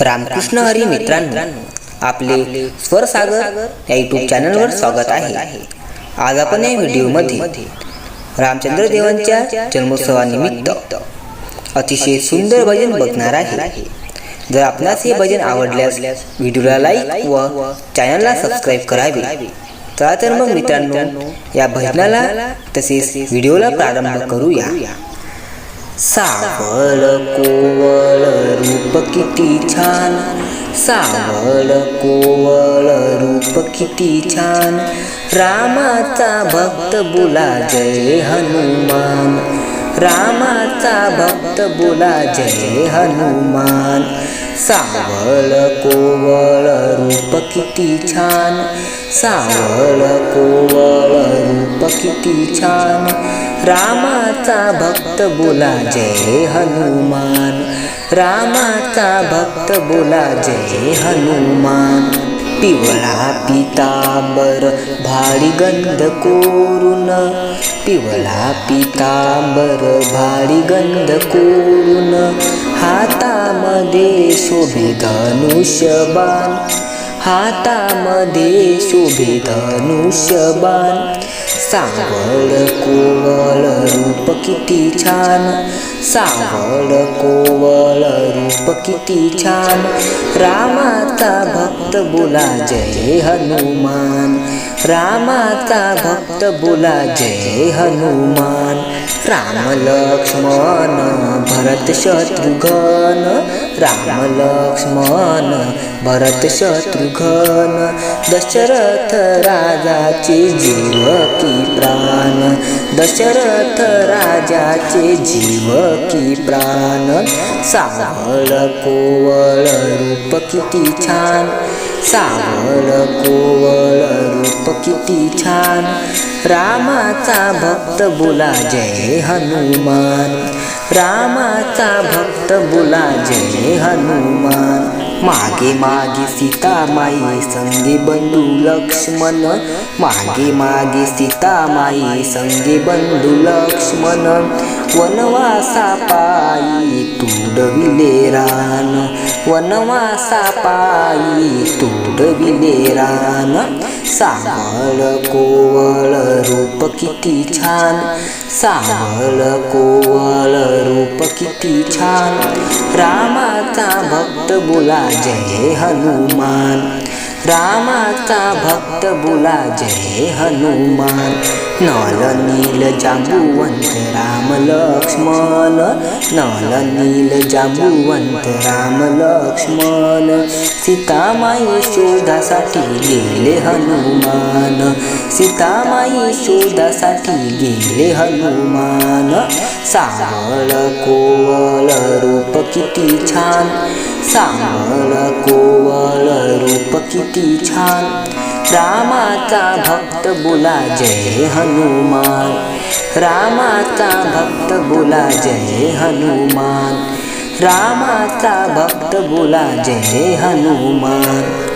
रामकृष्ण हरी मित्रांनो आपले स्वरसागर या युट्यूब चॅनलवर स्वागत आहे. आज आपण या व्हिडिओमध्ये रामचंद्र देवांच्या जन्मोत्सवानिमित्त अतिशय सुंदर भजन बघणार आहे. जर आपणास हे भजन आवडल्यास व्हिडिओला लाईक व चॅनलला सबस्क्राईब करावे. चला तर मग मित्रांनो या भजनाला तसेच व्हिडिओला प्रारंभ करूया. सावळ कोवळ रूप किती छान. सावळ कोवळ रूप किती छान. रामाचा भक्त बोला जय हनुमान. रामाचा भक्त बोला जय हनुमान. सावळ कोवळ रूप किती छान. सावळ कोवळ रूप किती छान. रामाचा भक्त बोला जय हनुमान. रामाचा भक्त बोला जय हनुमान. पिवळा पितांबर भारी गंध कोरून. पिवळा पितांबर भारी गंध कोरून. हातामध्ये शोभे धनुष्यबाण. हातामध्ये शोभे धनुष्यबाण सावळ कोवळ रूप किती छान. सावळ कोवळ रूप किती छान. रामाचा भक्त बोला जय हनुमान. रामाचा भक्त बोला जय हनुमान? राम लक्ष्मण भरत शत्रुघ्न। राम लक्ष्मण भरत शत्रुघ्न। दशरथ राजाचे जीव की प्राण। दशरथ राजाचे जीव की प्राण। सावळ कोवळ रूप किती छान। सावळ कोवळ रूप किती छान. रामाचा भक्त बोला जय हनुमान. रामाचा भक्त बोला जय हनुमान. मागे मागे सीता माई संगे बंधू लक्ष्मण मागे मागे सीता माई संगे बंधू लक्ष्मण वनवासा पायी तुडविले रान वनवासा पायी तुडविले रान सावळ कोवळ रूप किती छान सावळ कोवळ रूप किती छान रामाचा भक्त बोला जय हनुमान. रामाचा भक्त बोला जय हनुमान. नल नील जांबुवंत राम लक्ष्मण. नल नील जांबुवंत राम लक्ष्मण. सीतामाई शोधासाठी गेले हनुमान. सीतामाई शोधासाठी गेले हनुमान. सावळ कोवळ रूप किती छान. सावळ कोवळ रूप किती छान. रामाचा भक्त बोला जय हनुमान. रामाचा भक्त बोला जय हनुमान. रामाचा भक्त बोला जय हनुमान.